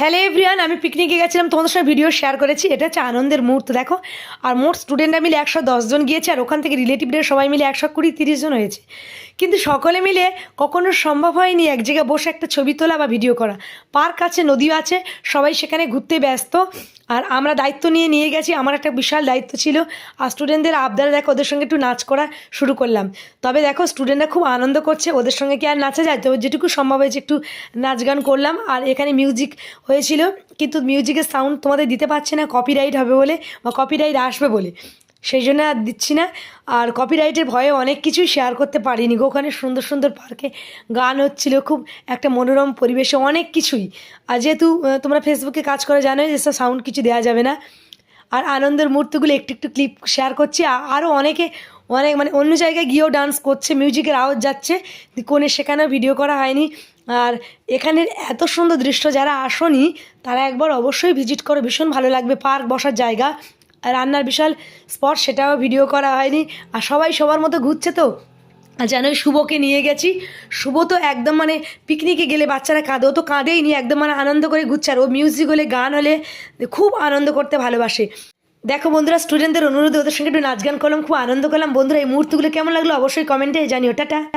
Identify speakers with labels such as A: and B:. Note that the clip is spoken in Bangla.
A: হ্যালো এভরিওয়ান আমি পিকনিকে গেছিলাম, তোমাদের সঙ্গে ভিডিও শেয়ার করেছি। এটা হচ্ছে আনন্দের মুহূর্ত, দেখো। আর মোট স্টুডেন্টরা মিলে একশো দশজন গিয়েছে, আর ওখান থেকে রিলেটিভরা সবাই মিলে একশো কুড়ি তিরিশ জন হয়েছে। কিন্তু সকলে মিলে কখনো সম্ভব হয়নি এক জায়গায় বসে একটা ছবি তোলা বা ভিডিও করা। পার্ক আছে নদী আছে, সবাই সেখানে ঘুরতে ব্যস্ত। আর আমরা দায়িত্ব নিয়ে নিয়ে গেছি, আমার একটা বিশাল দায়িত্ব ছিল। আর স্টুডেন্টদের আবদারে, দেখো, ওদের সঙ্গে একটু নাচ করা শুরু করলাম। তবে দেখো স্টুডেন্টরা খুব আনন্দ করছে, ওদের সঙ্গে কি আর নাচা যায়? তবে যেটুকু সম্ভব হয়েছে একটু নাচ গান করলাম। আর এখানে মিউজিক হয়েছিল, কিন্তু মিউজিকের সাউন্ড তোমাদের দিতে পারছে না কপিরাইট হবে বলে বা কপিরাইট আসবে বলে। সেই জন্য আর দিচ্ছি না। আর কপিরাইটের ভয়ে অনেক কিছুই শেয়ার করতে পারিনি গো। ওখানে সুন্দর সুন্দর পার্কে গান হচ্ছিল, খুব একটা মনোরম পরিবেশে অনেক কিছুই। আর যেহেতু তোমরা ফেসবুকে কাজ করে জানো যেসব সাউন্ড কিছু দেওয়া যাবে না। আর আনন্দের মুহূর্তগুলো একটু একটু ক্লিপ শেয়ার করছি। আরও অনেকে অনেক মানে অন্য জায়গায় গিয়েও ডান্স করছে মিউজিকের আওয়াজ যাচ্ছে কোনে সেখানেও ভিডিও করা হয়নি। আর এখানের এত সুন্দর দৃশ্য, যারা আসনি, তারা একবার অবশ্যই ভিজিট করো, ভীষণ ভালো লাগবে। পার্ক বসার জায়গা আর রান্নার বিশাল স্পট সেটাও ভিডিও করা হয়নি। আর সবাই সবার মতো ঘুরছে তো যেন শুভকে নিয়ে গেছি। শুভ তো একদম মানে পিকনিকে গেলে বাচ্চারা কাঁদে, ও তো কাঁদেই নি, একদম মানে আনন্দ করে ঘুরছে। আর ও মিউজিক হলে, গান হলে, খুব আনন্দ করতে ভালোবাসে। দেখো বন্ধুরা স্টুডেন্টদের অনুরোধে ওদের সঙ্গে একটু নাচ গান করলাম, খুব আনন্দ করলাম। বন্ধুরা, এই মুহূর্তগুলো কেমন লাগল অবশ্যই কমেন্টে জানিও। টাটা।